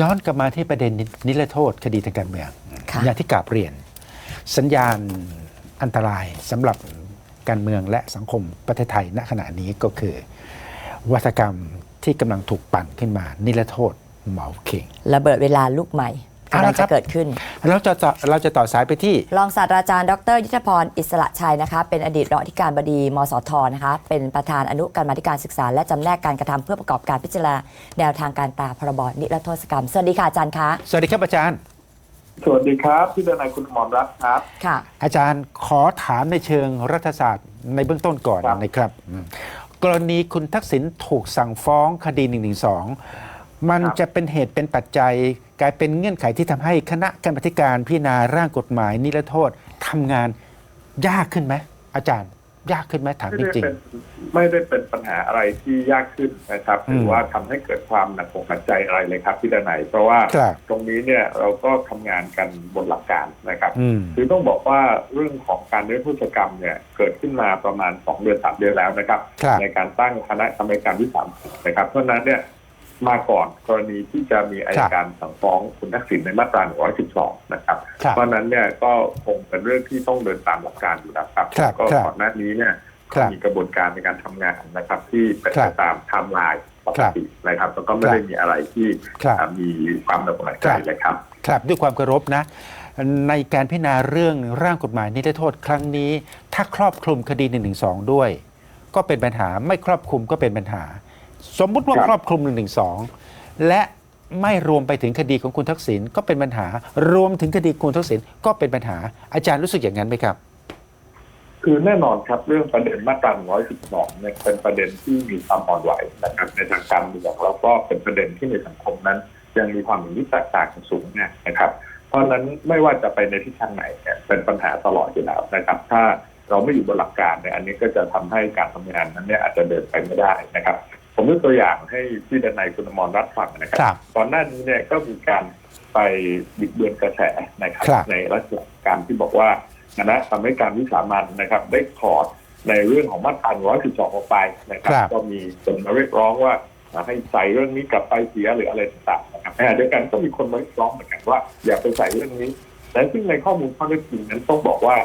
ย้อนกลับมาที่ประเด็นนิรโทษคดีทางการเมืองค่ะอย่างที่กราบเรียน สัญญาณอันตรายสำหรับการเมืองและสังคมประเทศไทยณขณะนี้ก็คือ วัฒกรรมที่กำลังถูกปั่นขึ้นมานิรโทษเหมาเข่ง ระเบิดเวลาลูกใหม่เอากำลัละงครัจะบเกิดขึ้น เราจะต่อเราจะต่อสายไปที่ รองศาสตราจารย์ ดร ยุทธพร อิสระชัยนะคะ เป็นอดีตรองอธิการบดี มสทนะคะ เป็นประธานอนุกรรมาธิการศึกษา และจำแนกการกระทำเพื่อประกอบการพิจารณาแนวทางการตราพรบนิรโทษกรรม สวัสดีค่ะอาจารย์คะ สวัสดีครับอาจารย์ สวัสดีครับพี่ดนายคุณหมอมรัฐครับ ค่ะ อาจารย์ขอถามในเชิงรัฐศาสตร์ในเบื้องต้นก่อนครับนะครับอืมกรณีคุณทักษิณถูกสั่งฟ้องคดี1นึมันจะเป็นเหตุเป็นปัจจัย กลายเป็นเงื่อนไขที่ทำให้คณะกรรมาธิการพิจารณาร่างกฎหมายนิรโทษทำงานยากขึ้นไหมอาจารย์ยากขึ้นไหมถามไม่จได้ริงเป็นไม่ได้เป็นปัญหาอะไรที่ยากขึ้นนะครับหรือมว่าทำให้เกิดความหนักอกหนักใจอะไรเลยครับพี่ดนายเพราะว่าครับตรงนี้เนี่ยเราก็ทำงานกันบนหลักการนะครับๆอืมคือต้องบอกว่าเรื่องของการนิรโทษกรรมเนี่ยเกิดขึ้นมาประมาณ2เดือน3เดือนแล้วนะครับครับ ในการตั้งคณะกรรมการวิสามันนะครับเพราะฉะนั้นเนี่ย มาก่อนกรณีที่จะมีอายการสั่งฟ้องคุณทักษิณในมาตรา 112 นะครับครับเพราะฉะนั้นเนี่ยก็คงเป็นเรื่องที่ต้องเดินตามหลักการอยู่แล้วครับครับก็ครับก่อนหน้านี้เนี่ยครับมีกระบวนการในการทำงานนะครับ ที่เป็นครัไปบตามไทม์ไลน์ปกตินะครับแล้วก็ไม่ครับได้มีอะไรที่ครับอ่ามีความหนักอกหนักใจครับเลยครับ ครับด้วยความเคารพนะ ในการพิจารณาเรื่องร่างกฎหมายนิรโทษครั้งนี้ ถ้าครอบคลุมคดี1นึด้วย ก็เป็นปัญหาไม่ครอบคลุมก็เป็นปัญหา สมมุติว่าครับครอบคลุม1นึและไม่รวมไปถึงคดีของคุณทักษิณก็เป็นปัญหา รวมถึงคดีคุณทักษิณก็เป็นปัญหา อาจารย์รู้สึกอย่างนั้นไหมครับ คือแน่นอนครับเรื่องประเด็นมาตรา112เนี่ยเป็นประเด็นที่มีความอ่อนไหวนะครับในทางการเมืองแล้วก็เป็นประเด็นที่ในสังคมนั้น ยังมีความเห็นที่แตกต่างกันสูงเนี่ยนะครับ เพราะฉะนั้นไม่ว่าจะไปในทิศทางไหนเนี่ยเป็นปัญหาตลอดอยู่แล้วนะครับ ถ้าเราไม่อยู่บนหลักการเนี่ยอันนี้ก็จะทำให้การทำงานนั้นเนี่ยอาจจะเดินไปไม่ได้นะครับ ผมยกตัวอย่างให้พี่ดนายคุณอมรรัฐฟังนะคครัรับก่อนหน้านี้เนี่ยก็มีการไปบิดเบือนกระแสนะครับครับในลักษณะการที่บอกว่าคณะทำให้การวิสามันนะครับ ได้ถอดในเรื่องของมาตรา112ออกไปนะครับครับ ก็มีคนมาเรียกร้องว่าให้ใส่เรื่องนี้กลับไปเสียหรืออะไรต่างๆนะครับขณะเดียวกันก็มีคนมาเรียกร้องเหมือนกันว่าอย่าไปใส่เรื่องนี้ แต่ซึ่งในข้อมูลข้อเท็จจริงนั้นต้องบอกว่า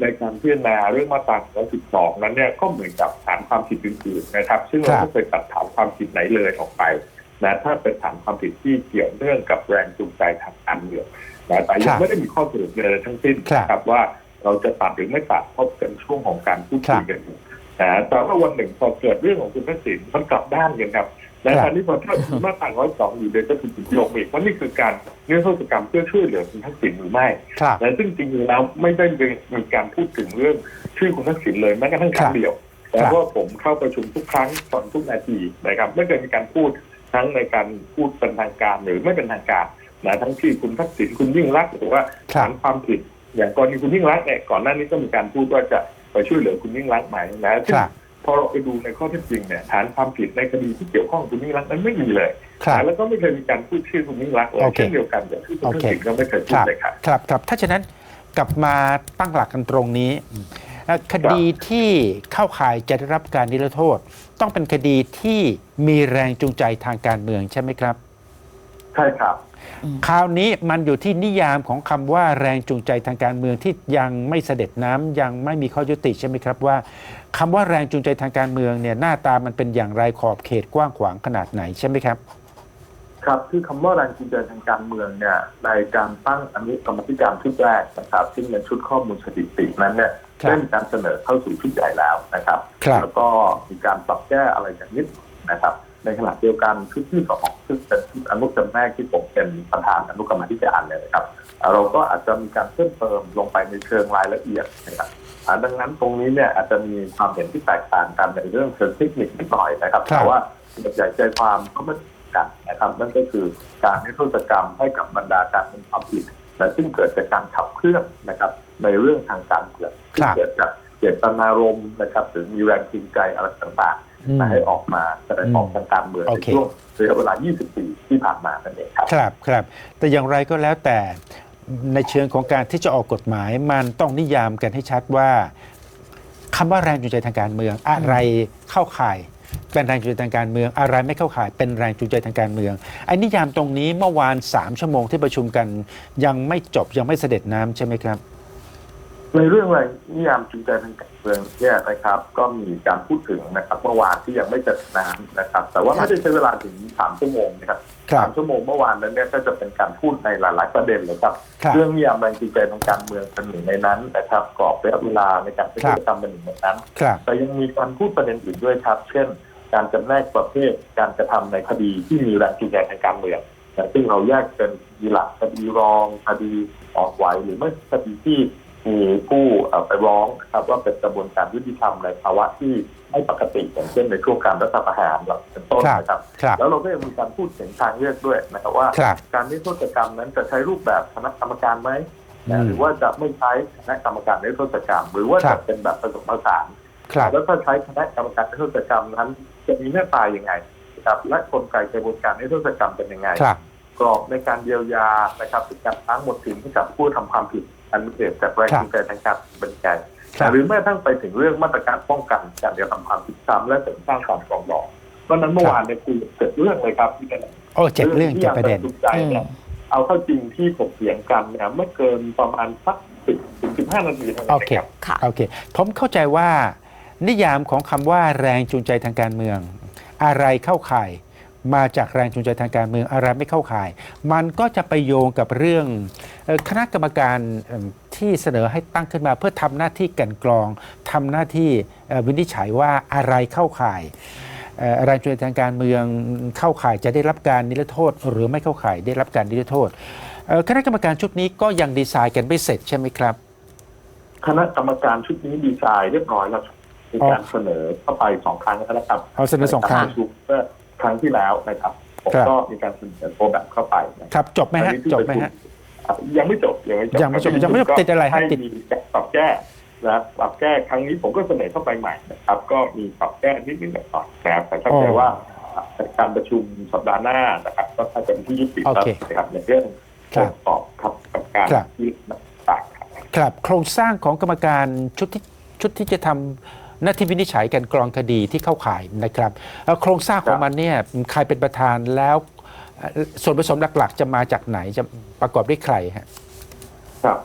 ในการพิจารณาเรื่องมาตรา112 นั้นเนี่ยก็เหมือนกับฐานความผิดอื่นๆนะครับ ซึ่งเราครับไม่เคยตัดฐานความผิดไหนเลยออกไปนะถ้าเป็นฐานความผิดที่เกี่ยวเนื่องกับแรงจูงใจทางการเมืองนะแต่ยังไม่ได้มีข้อสรุปเลยทั้งสิ้นนะครับว่าเราจะตัดหรือไม่ตัดเพราะเป็นช่วงของการพูดคุยกันอยู่นะแต่ว่าวันหนึ่งพอเกิดเรื่องของคุณทักษิณมันกลับด้านกันครับ และตอนนี้พอถ้ามาตรา112อยู่เดี๋ยวจะถูกถึงโยงอีกว่านี่คือการเนื้อโทษกรรมเพื่อช่วยเหลือคุณทักษิณหรือไม่ครับและซึ่งจริงๆแล้วไม่ได้มีการพูดถึงเรื่องชื่อคุณทักษิณเลยแม้กระทั่งครั้งเดียวแต่ว่าผมเข้าประชุมทุกครั้งตอนทุกนาทีนะครับไม่เคยมีการพูดทั้งในการพูดเป็นทางการหรือไม่เป็นทางการนะทั้งที่คุณทักษิณคุณยิ่งรักษณ์หรือว่าครับฐานความผิด อย่างกรณีคุณยิ่งรักษณ์เนี่ยก่อนหน้านี้ก็มีการพูดว่าจะไปช่วยเหลือคุณยิ่งรักษณ์ไหมนะซึ่คงรับพ อเราไปดูในข้อเท็จจริงเนี่ยฐานความผิดในคดีที่เกี่ยวข้องกับคุณยิ่งรักษณ์นั้นไม่มีเลยครับนะแล้วก็ไม่เคยมีการพูดชื่อคุณยิ่งรักษณ์เลยโอเคเช่นเดียวกันอย่างที่คุณทักษิณก็ไม่เคยพูคดรับเลยครับครับครับถ้าฉะนั้นกลับมาตั้งหลักกันตรงนี้เอ่อคดีที่เข้าข่ายจะได้รับการนิรโทษ ต้องเป็นคดีที่มีแรงจูงใจทางการเมืองใช่ไหมครับใช่ครับ คราวนี้มันอยู่ที่นิยามของคำว่าแรงจูงใจทางการเมืองที่ยังไม่เสด็จน้ำยังไม่มีข้อยุติใช่ไหมครับว่าคำว่าแรงจูงใจทางการเมืองเนี่ยหน้าตามันเป็นอย่างไรขอบเขตกว้างขวางขนาดไหนใช่ไหมครับ ครับคือคำว่าแรงจูงใจทางการเมืองเนี่ยในการตั้งอนุกรรมธิการชุดแรกนะครับ ซึ่งเป็นชุดข้อมูลสถิตินั้นเนี่ยครับได้มีการเสนอเข้าสู่ชุดใหญ่แล้วนะครับ ครับ แล้วก็มีการปรับแก้อะไรอย่างนิดนะครับ ในขณะเดียวกันชุดที่สองซึ่งเป็นชุดอนุกรรมแรกที่ผมเป็นประธานอนุกรรมธิการเนี่ยนะครับอ่าเราก็อาจจะมีการเพิ่มเติมลงไปในเชิงรายละเอียดนะครับอ่าดังนั้นตรงนี้เนี่ยอาจจะมีความเห็นที่แตกต่างกันในเรื่องเชิงเทคนิคนิดหน่อยนะครับครับแต่ว่าใหญ่ใจความก็ไม่กันนะครับนั่นก็คือการนิรโทษกรรมให้กับบรรดาการเป็นความผิดและซึ่งเกิดจากการขับเคลื่อนนะครับในเรื่องทางการเมืองครัที่บเกิดจากเจตนารมณ์นะครับหรือมีแรงจูงใจอะไรต่างอืมๆ มาให้ออกมาแสดงออกทางการเมืองโอในเคช่วงระยะเวลา 20 ปีที่ผ่านมานั่นเองครับ ครับครับ แต่อย่างไรก็แล้วแต่ในเชิงของการที่จะออกกฎหมายมันต้องนิยามกันให้ชัดว่าคำว่าแรงจูงใจทางการเมือง อะไรเข้าข่ายเป็นแรงจูงใจทางการเมือง อะไรไม่เข้าข่าย เป็นแรงจูงใจทางการเมืองไอ้นิยามตรงนี้เมื่อวาน 3 ชั่วโมงที่ประชุมกัน ยังไม่จบยังไม่เสด็จน้ำใช่ไหมครับ ในเรื่องอะไรนิยามจูงใจทางการ เมืองเนี่ยนะครับ ก็มีการพูดถึงนะครับเมื่อวานที่ยังไม่จัดน้ำนะครับ แต่ว่าไม่ได้ใช้เวลาถึงสามชั่วโมงนะครับครับสามชั่วโมงเมื่อวานนั้นเนี่ยก็จะเป็นการพูดในหลาย ๆ ประเด็นเลยครับครับเรื่องนิยามแรงจูงใจทางการเมืองเป็นหนึ่งในนั้นนะครับกรอบระยะเวลาในการปฏิบัติกรรมเป็นหนึ่งในนั้นครับแต่ยังมีการพูดประเด็นอื่นด้วยครับ เช่น การจำแนกประเภทการกระทำในคดีที่มีแรงจูงใจทางการเมืองแต่ซึ่งเราแยกเป็นคดีหลักคดีรองคดีอ่อนไหวหรือไม่คดีที่ มีผู้เอ่อไปร้องนะครับว่าเป็นกระบวนการยุติธรรมในภาวะที่ไม่ปกติอย่างเช่นในช่วงการรัฐประหารแบบเป็นต้นครับนะครับครับ แล้วเราก็ยังมีการพูดถึงทางเลือกด้วยนะครับว่าครับการนิรโทษกรรมนั้นจะใช้รูปแบบคณะกรรมการไหมอืมหรือว่าจะไม่ใช้คณะกรรมการนิรโทษกรรม หรือว่าครัจะบเป็นแบบผสมผสานครับแล้วถ้าใช้คณะกรรมการนิรโทษกรรมนั้น จะมีหน้าตายังไงนะครับและกลไกกระบวนการนิรโทษกรรมเป็นยังไงครับกรอบในการเยียวยานะครับหรือการล้างหมดสินให้กับผู้ทำความผิด อันเป็นเหตุจากแรงครับจูงใจทางการเป็นไงครับหรือแม้กระทั่งไปถึงเรื่องมาตรการป้องกันการกระทำความผิดซ้ำและเสริมสร้างความปรองดองเพราะฉะนั้นเมื่อวานเนี่ยคุยเสร็จเรื่องเลยครับที่เป็นโอ้เจ็ดเรื่องเจ็ดประเด็นที่ยังใจเนี่ยเอาเข้าจริงที่ถกเถียงกันเนี่ยไม่เกินประมาณสักสิบถึงสิบห้านาทีเท่านั้นโอเคเองครับค่ะโอเค ผมเข้าใจว่า นิยามของคำว่าแรงจูงใจทางการเมือง อะไรเข้าข่าย มาจากแรงจูงใจทางการเมืองอะไรไม่เข้าข่าย มันก็จะไปโยงกับเรื่องเอ่อคณะกรรมการเอิ่มที่เสนอให้ตั้งขึ้นมาเพื่อทำหน้าที่กลันกรองทำหน้าที่เอ่อวินิจฉัยว่าอะไรเข้าข่ายเอ่อแรงจูงใจทางการเมืองเข้าข่ายจะได้รับการนิรโทษ หรือไม่เข้าข่ายได้รับการนิรโทษเอ่อคณะกรรมการชุดนี้ก็ยังดีไซน์กันไม่เสร็จใช่ไหมครับ คณะกรรมการชุดนี้ดีไซน์เรียบร้อยแล้วครับมีการเสนอเข้าไปสองครั้งแล้วนะครับเอาเสนอสองครั้งในกาประชุมเมื่อ ครั้งที่แล้วนะครับผมครับก็มีการเสนอตัวแบบเข้าไปนะครับ จบไหมฮะอันนี้ที่จบไหมฮะอะยังไม่จบยังไม่จบยังไม่จบยังไม่จบติดอะไรฮะให้ติดมีการปรับแก้นะปรับแก้ครั้งนี้ผมก็เสนอเข้าไปใหม่นะครับ ก็มีปรับแก้นิดนึงหน่อยๆนะครับแต่เข้าใจว่าการประชุมสัปดาห์หน้านะครับ ก็ถ้าจะเป็นที่ยุติโอแล้วเคนะครับในเรื่องครับตอบครับกับการครับที่ต่างๆครับ ครับ โครงสร้างของกรรมการชุดที่ชุดที่จะทำ หน้าที่วินิจฉัยการกรองคดีที่เข้าข่ายนะครับโครงสร้างของมันเนี่ยใครเป็นประธานแล้วส่วนผสมหลักๆ จะมาจากไหนจะประกอบด้วยใครฮะครับ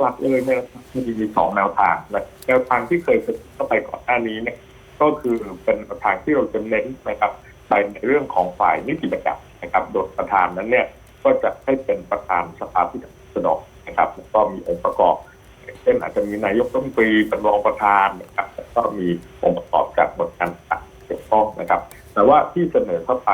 หลักๆเลยเนี่ยมันมีสองแนวทางนะแนวทางที่เคยเข้าไปก่อนหน้านี้เนี่ยก็คือเป็นทางที่เราจะเน้นนะครับไปในเรื่องของฝ่ายนิติบัญญัตินะครับโดยประธานนั้นเนี่ยก็จะให้เป็นประธานสภาผู้แทนราษฎรนะครับแล้วก็มีองค์ประกอบ เช่นอาจจะมีนายกรัฐมนตรีเป็นรองประธานนะครับ ก็มีองค์ประกอบจากหมวดการต่างๆเกี่ยวข้องนะครับ แต่ว่าที่เสนอเข้าไป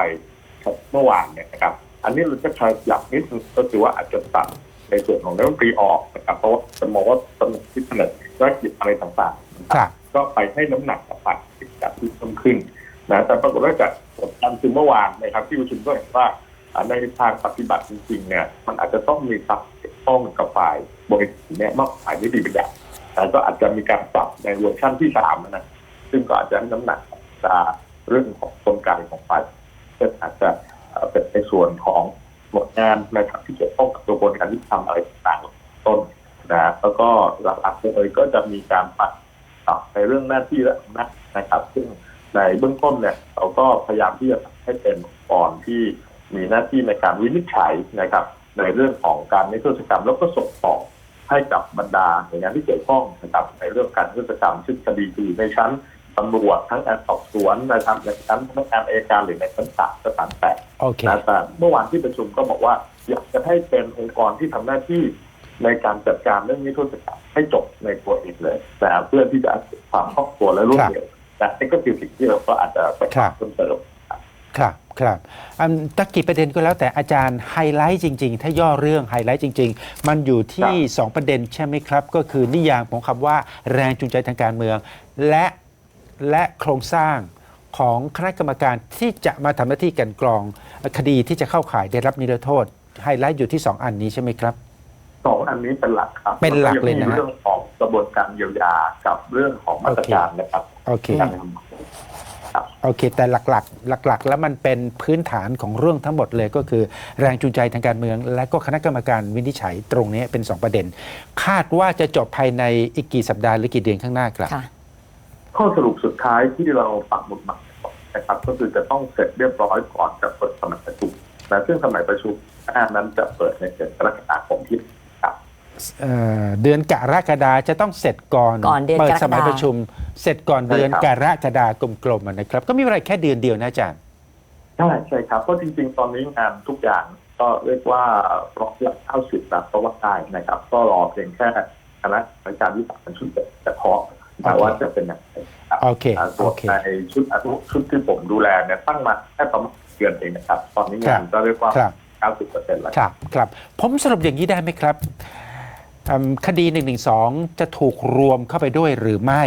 เมื่อวานเนี่ยนะครับ อันนี้เราจะใช้หยับนิดนึงก็คือว่าอาจจะตัดในส่วนของนายกรัฐมนตรีออกนะครับ เพราะว่าจะมองว่าตำแหน่งที่เสนอธุรกิจอะไรต่างๆนะคครัรับก็ไปให้น้ำหนักกับฝ่ายกิจการที่เพิ่มขึ้นนะแต่ปรากฏว่าจากผลการประชุมเมื่อวานนะครับ ที่ประชุมก็เห็นว่าอ่าในทางปฏิบัติจริงๆเนี่ยมันอาจจะต้องมีความเกี่ยวข้องกับฝ่ายบริษัทเนี่ยมากกว่าฝ่ายนิติบัญญัติ แต่ก็อาจจะมีการปรับในเวอร์ชันที่สามนะซึ่งก็อาจจะให้น้ำหนักกับเรื่องของกลไกของฝ่ายเช่นอาจจะเป็นในส่วนของหน่วยงานนะครับที่เกี่ยวข้องกับกระบวนการที่ทำอะไรต่างๆต้นนะแล้วก็หลักๆเลยก็จะมีการปรับครับในเรื่องหน้าที่และอำนาจนะครับ ซึ่งในเบื้องต้นเนี่ยเราก็พยายามที่จะทำให้เป็นองค์กรที่มีหน้าที่ในการวินิจฉัยนะครับ ในเรื่องของการนิรโทษกรรมแล้วก็ส่งต่อ ให้กับบรรดาหน่วยงานที่เกี่ยวข้องนะครับในเรื่องการนิรโทษกรรมซึ่งคดีคือในชั้นตำรวจทั้งการสอบสวนนะครับในชั้นพนักงานอัยการหรือในชั้นศาลก็ตามแต่โอเคนะแต่เมื่อวานที่ประชุมก็บอกว่าอยากจะให้เป็นองค์กรที่ทำหน้าที่ในการจัดการเรื่องนิรโทษกรรมให้จบในตัวเองเลยแต่เพื่อที่จะความครอบครัวและรวดเร็วนะนี่ก็คือสิ่งที่เราก็อาจจะไปครับเพิ่มเติม ครับครับอันตะกี้ประเด็นก็แล้วแต่อาจารย์ไฮไลท์จริง ๆ ถ้าย่อเรื่องไฮไลท์จริง ๆ มันอยู่ที่ 2 ประเด็นใช่ไหมครับ ก็คือนิยามของคำว่าแรงจูงใจทางการเมือง และและโครงสร้างของคณะกรรมการที่จะมาทำหน้าที่กลันกรองคดีที่จะเข้าข่ายได้รับนิรโทษ ไฮไลท์อยู่ที่ 2 อันนี้ใช่ไหมครับสองอันนี้เป็นหลักครับเป็นหลักเลยนะแวมีเรื่องของกระบวนการเยียวยากับเรื่องของมาตรการนะครับโอเคการทำ โอเค แต่หลักๆ หลัก ๆ แล้วมันเป็นพื้นฐานของเรื่องทั้งหมดเลยก็คือ แรงจูงใจทางการเมือง และก็คณะกรรมการวินิจฉัยตรงนี้เป็น 2 ประเด็น คาดว่าจะจบภายในอีกกี่สัปดาห์หรือกี่เดือนข้างหน้าครับค่ะ ข้อสรุปสุดท้ายที่เราปักหมุดหมายในนะครับ ก็คือจะต้องเสร็จเรียบร้อยก่อนจะเปิดสมัยประชุมนะซึ่งสมัยประชุมหน้านั้นจะเปิดในเดือนกรกฎาคมที่ครับ เอ่อเดือนกรกฎาจะต้องเสร็จก่อนก่อนเดือนเปิดกรกฎาสมัยประชุม เสร็จก่อนเดือนใช่กครับรกฎากลมๆอะนะครับ ก็มีเวลาแค่เดือนเดียวนะอาจารย์ ใช่ใช่ครับ เพราะจริงๆ ตอนนี้งานทุกอย่างก็เรียกว่าร้อยละเก้าสิบแบบก็ว่าได้นะครับ ก็รอเพียงแค่คณะกรรมการวิสามันชุดจะเคาะแต่ว่าจะเป็นอย่างไรครับโอเคอ่าส่โอวนเค ในชุดอนุชุดที่ผมดูแลเนี่ยตั้งมาแค่ประมาณเดือนเองนะครับ ตอนนี้งานก็เรียกว่าครับ เก้าสิบเปอร์เซ็นต์แล้ว ครับครับผมสรุปอย่างนี้ได้ไหมครับอืม คดี1นึจะถูกรวมเข้าไปด้วยหรือไม่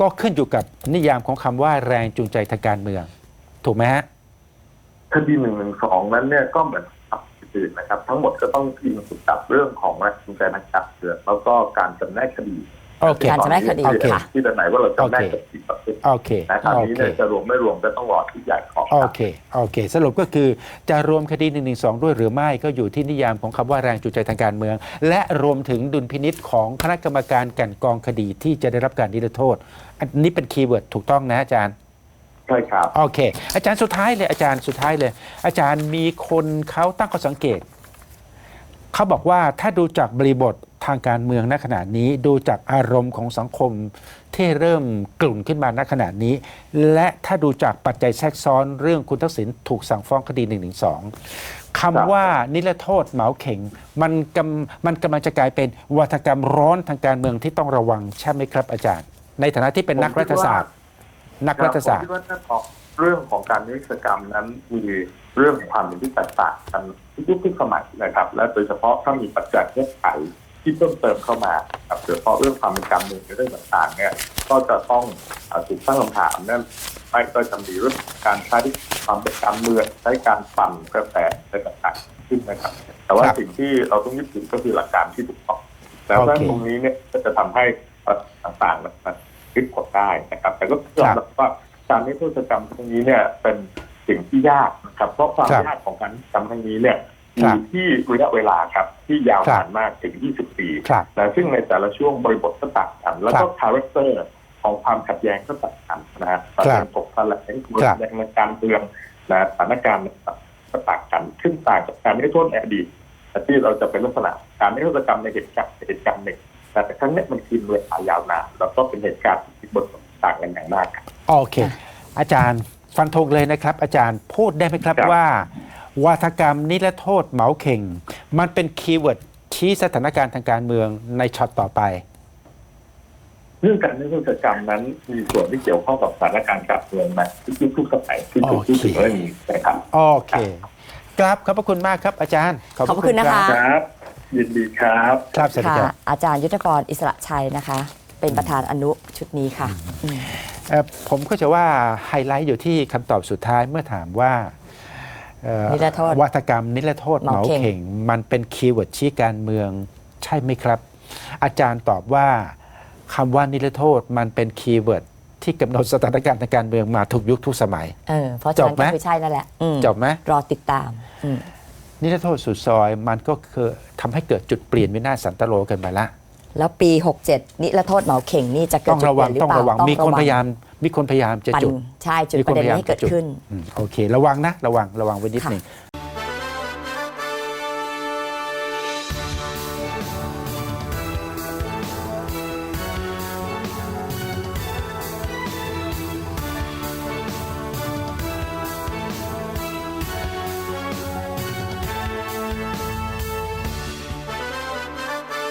ก็ขึ้นอยู่กับนิยามของคำว่าแรงจูงใจทางการเมือง ถูกไหมฮะคดีหนึ่งหนึ่งสองนั้นเนี่ยก็เหมือนกับอื่นนะครับ ทั้งหมดก็ต้องอิงกับเรื่องของแรงจูงใจทางการเมืองแล้วก็การจำแนกคดี โอเคการจำแนกคดีโอเคค่ะที่จะไหนว่าเราจำแนกคดีประเภทโอเคนะคราวโอนี้เคเนี่ยจะรวมไม่รวมก็ต้องรอที่ใหญ่ของโอเคโอเค สรุปก็คือจะรวมคดี1นึด้วยหรือไม่ก็อยู่ที่นิยามของคำว่าแรงจูงใจทางการเมือง และรวมถึงดุลพินิษของคณะกรรมการกลันกรองคดีที่จะได้รับการนิรโทษ อันนี้เป็นคีย์เวิร์ดถูกต้องนะอาจารย์ใช่ครับโอเค อาจารย์สุดท้ายเลยอาจารย์สุดท้ายเลย อาจารย์มีคนเขาตั้งข้อสังเกต เขาบอกว่าถ้าดูจากบริบททางการเมืองณขณะนี้ ดูจากอารมณ์ของสังคมที่เริ่มกลุ่นขึ้นมาณขณะนี้ และถ้าดูจากปัจจัยแทรกซ้อนเรื่องคุณทักษิณถูกสั่งฟ้องคดี1นึคำว่านิรโทษเหมาเข่ง มันกำมันกำลังจะกลายเป็นวัฒกรรมร้อนทางการเมืองที่ต้องระวังใช่ไหมครับอาจารย์ ในฐานะที่เป็นนักรัฐศาสตร์ นักรัฐศาสตผมร์คิดว่าถ้าเรื่องของการนิรโทษกรรมนั้นมี เรื่องของความเห็นที่แตกต่างกันทุกยุคทุกสมัยนะครับ และโดยเฉพาะถ้ามีปัจจัยเงื่อนไขที่เพิ่มเติมเข้ามาครับโดยเฉพาะเรื่องความเป็นการเมืองในเรื่องต่างๆเนี่ยก็จะต้องเอ่อถูกตั้งคำถามนั่นไม่ก็จะมีเรื่องการใช้ความเป็นการเมืองใช้การปั่นกระแสอะไรต่างๆขึ้นนะครับ แต่ว่าครับสิ่งที่เราต้องยึดถือก็คือหลักการที่ถูกต้องแล้วโอเคตรงนี้เนี่ยก็จะทำให้เอ่อต่างๆมันพลิกกดได้นะครับ แต่ก็ยอมรับว่าการนิรโทษกรรมครั้งนี้เนี่ยเป็นสิ่งที่ยากนะ ครับเพราะความครับยากของการนิรโทษกรรมครั้งนี้เนี่ยอครัยู่บที่ระยะเวลาครับที่ยาวครับนานมากถึง 20 ปีครับนะซึ่งในแต่ละช่วงบริบทก็ต่างกัน แล้วก็ครับคาแรคเตอร์ของความขัดแย้งก็ต่างกันนะฮะประเด็นถกแถลงความครับแรงในการเมืองนะสถานการณ์ก็ต่างกันซึ่งต่างจากการนิรโทษในอดีตแต่ที่เราจะเป็นลักษณะการนิรโทษกรรมในเหตุการณ์เหตุการณ์หนึ่งนะแต่ครั้งเนี้ยมันกินเวลายาวนานแล้วก็เป็นเหตุการณ์ที่บทต่างกันอย่างมากครับโอเค อาจารย์ ฟันธงเลยนะครับ อาจารย์พูดได้ไหมครับครับว่า วาทกรรมนิรโทษเหมาเข่ง มันเป็นคีย์เวิร์ดชี้สถานการณ์ทางการเมืองในช็อตต่อไป เรื่องการนิรโทษกรรมนั้นมีส่วนที่เกี่ยวข้องกับสถานการณ์การเมืองในทุกยุคทุกสมัยที่ถูกพูดถึงเรื่องนี้นะครับโอเคครับขอบพระคุณมากครับ อาจารย์ขอบพระคุณนะคะครับยินดีครับครับสวัสดีค่ะครับอาจารย์ยุทธกรอิสระชัยนะคะ เป็นประธานอนุชุดนี้ค่ะอืมเอ่อ ผมก็จะว่าไฮไลท์อยู่ที่คำตอบสุดท้ายเมื่อถามว่าเอ่อนิรโทษวัฒกรรมนิรโทษเหเหมามาเข่งเข่ง มันเป็นคีย์เวิร์ดชี้การเมืองใช่ไหมครับ อาจารย์ตอบว่าคำว่านิรโทษมันเป็นคีย์เวิร์ดที่กำหนดสถานการณ์ทางการเมืองมาทุกยุคทุกสมัยเออเพราะฉะนั้นจบไหมก็คือใช่นั่นแหละอืมจบไหมรอติดตามอืมนิรโทษสุดซอยมันก็คือทำให้เกิดจุดเปลี่ยนวินาศสันตโลกันไปละ แล้วปี 67 นิรโทษเหมาเข่งนี่จะเกิต้ดองจุดระเปวัลี่งยนหรือต้องเปล่าระวัง มีคนพยายาม มีคนพยายามจะปั่นจุด ใช่จุดมีประเด็นพยายามให้เกิดจะจุขึ้น อืมโอเค ระวังนะ ระวัง ระวังไว้นิดค่ะ หนึ่ง